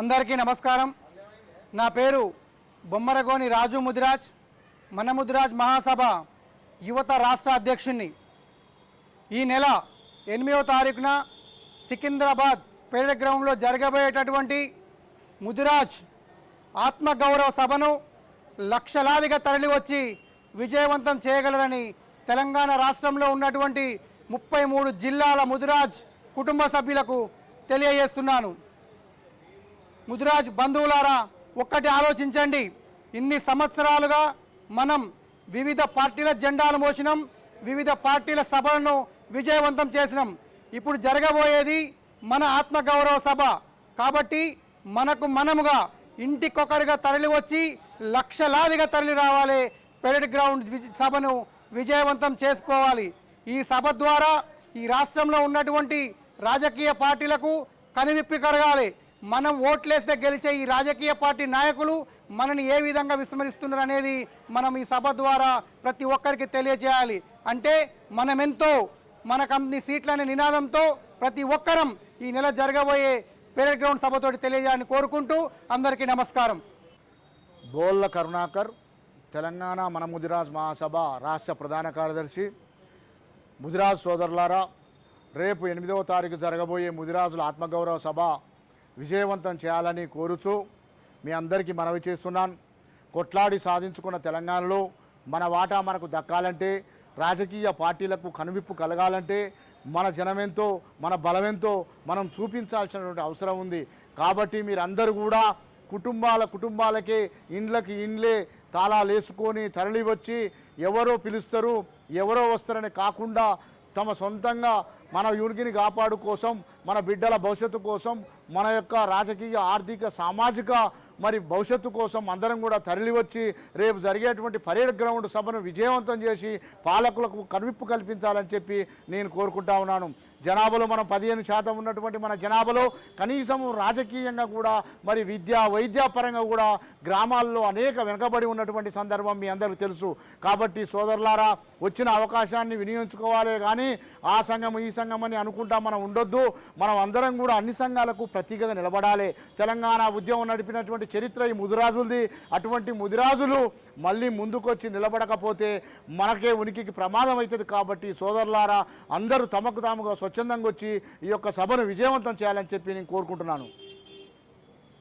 అందరికీ నమస్కారం. నా పేరు బొమ్మరగోని రాజు ముదిరాజ్ మన ముదిరాజ్ మహాసభ యువత రాష్ట్ర అధ్యక్షుణ్ణి. ఈ నెల ఎనిమిదవ తారీఖున సికింద్రాబాద్ పేద గ్రామంలో జరగబోయేటటువంటి ముదిరాజ్ ఆత్మగౌరవ సభను లక్షలాదిగా తరలివచ్చి విజయవంతం చేయగలరని తెలంగాణ రాష్ట్రంలో ఉన్నటువంటి ముప్పై మూడు జిల్లాల ముదిరాజ్ కుటుంబ సభ్యులకు తెలియజేస్తున్నాను. ముదిరాజ్ బంధువులారా ఒక్కటి ఆలోచించండి. ఇన్ని సంవత్సరాలుగా మనం వివిధ పార్టీల జెండాలు మోసినాం వివిధ పార్టీల సభలను విజయవంతం చేసినాం. ఇప్పుడు జరగబోయేది మన ఆత్మగౌరవ సభ. కాబట్టి మనకు మనముగా ఇంటికొకరిగా తరలి వచ్చి లక్షలాదిగా తరలి రావాలి. పెరడ్ గ్రౌండ్ సభను విజయవంతం చేసుకోవాలి. ఈ సభ ద్వారా ఈ రాష్ట్రంలో ఉన్నటువంటి రాజకీయ పార్టీలకు కనివిప్పి కరగాలి మనం ఓట్లేస్తే గెలిచే ఈ రాజకీయ పార్టీ నాయకులు మనని ఏ విధంగా విస్మరిస్తున్నారు అనేది మనం ఈ సభ ద్వారా ప్రతి ఒక్కరికి తెలియజేయాలి. అంటే మనమెంతో ఎంతో మనకు అన్ని సీట్లనే నినాదంతో ప్రతి ఒక్కరం ఈ నెల జరగబోయే పెరేడ్ గ్రౌండ్ సభతోటి తెలియజేయాలని కోరుకుంటూ అందరికీ నమస్కారం. బోళ్ళ కరుణాకర్ తెలంగాణ మన ముదిరాజ్ మహాసభ రాష్ట్ర ప్రధాన కార్యదర్శి. ముదిరాజ్ సోదరులారా రేపు ఎనిమిదవ తారీఖు జరగబోయే ముదిరాజుల ఆత్మగౌరవ సభ విజయవంతం చేయాలని కోరుచూ మీ అందరికీ మనవి చేస్తున్నాను. కొట్లాడి సాధించుకున్న తెలంగాణలో మన వాటా మనకు దక్కాలంటే రాజకీయ పార్టీలకు కనువిప్పు కలగాలంటే మన జనమెంతో మన బలమెంతో మనం చూపించాల్సినటువంటి అవసరం ఉంది. కాబట్టి మీరందరూ కూడా కుటుంబాల కుటుంబాలకే ఇండ్లకి ఇండ్లే తాళాలు వేసుకొని తరలి వచ్చి ఎవరో పిలుస్తారు ఎవరో వస్తారని కాకుండా తమ సొంతంగా మన యూనికిని కాపాడు కోసం మన బిడ్డల భవిష్యత్తు కోసం మన యొక్క రాజకీయ ఆర్థిక సామాజిక మరి భవిష్యత్తు కోసం అందరం కూడా తరలివచ్చి రేపు జరిగేటువంటి పరేడ్ గ్రౌండ్ సభను విజయవంతం చేసి పాలకులకు కనువిప్పు కల్పించాలని చెప్పి నేను కోరుకుంటా ఉన్నాను. జనాభాలో మనం పదిహేను శాతం ఉన్నటువంటి మన జనాభాలో కనీసం రాజకీయంగా కూడా మరి విద్య వైద్యపరంగా కూడా గ్రామాల్లో అనేక వెనుకబడి ఉన్నటువంటి సందర్భం మీ అందరికీ తెలుసు. కాబట్టి సోదరులారా వచ్చిన అవకాశాన్ని వినియోగించుకోవాలి కానీ ఆ సంఘం ఈ సంఘం అని అనుకుంటా మనం ఉండొద్దు. మనం అందరం కూడా అన్ని సంఘాలకు ప్రతీకగా నిలబడాలి. తెలంగాణ ఉద్యమం నడిపినటువంటి చరిత్ర ఈ ముదిరాజులది. అటువంటి ముదిరాజులు మళ్ళీ ముందుకొచ్చి నిలబడకపోతే మనకే ఉనికికి ప్రమాదం అవుతుంది కాబట్టి సోదరులారా అందరూ తమకు తాముగా స్వచ్ఛందంగా వచ్చి ఈ యొక్క సభను విజయవంతం చేయాలని చెప్పి నేను కోరుకుంటున్నాను.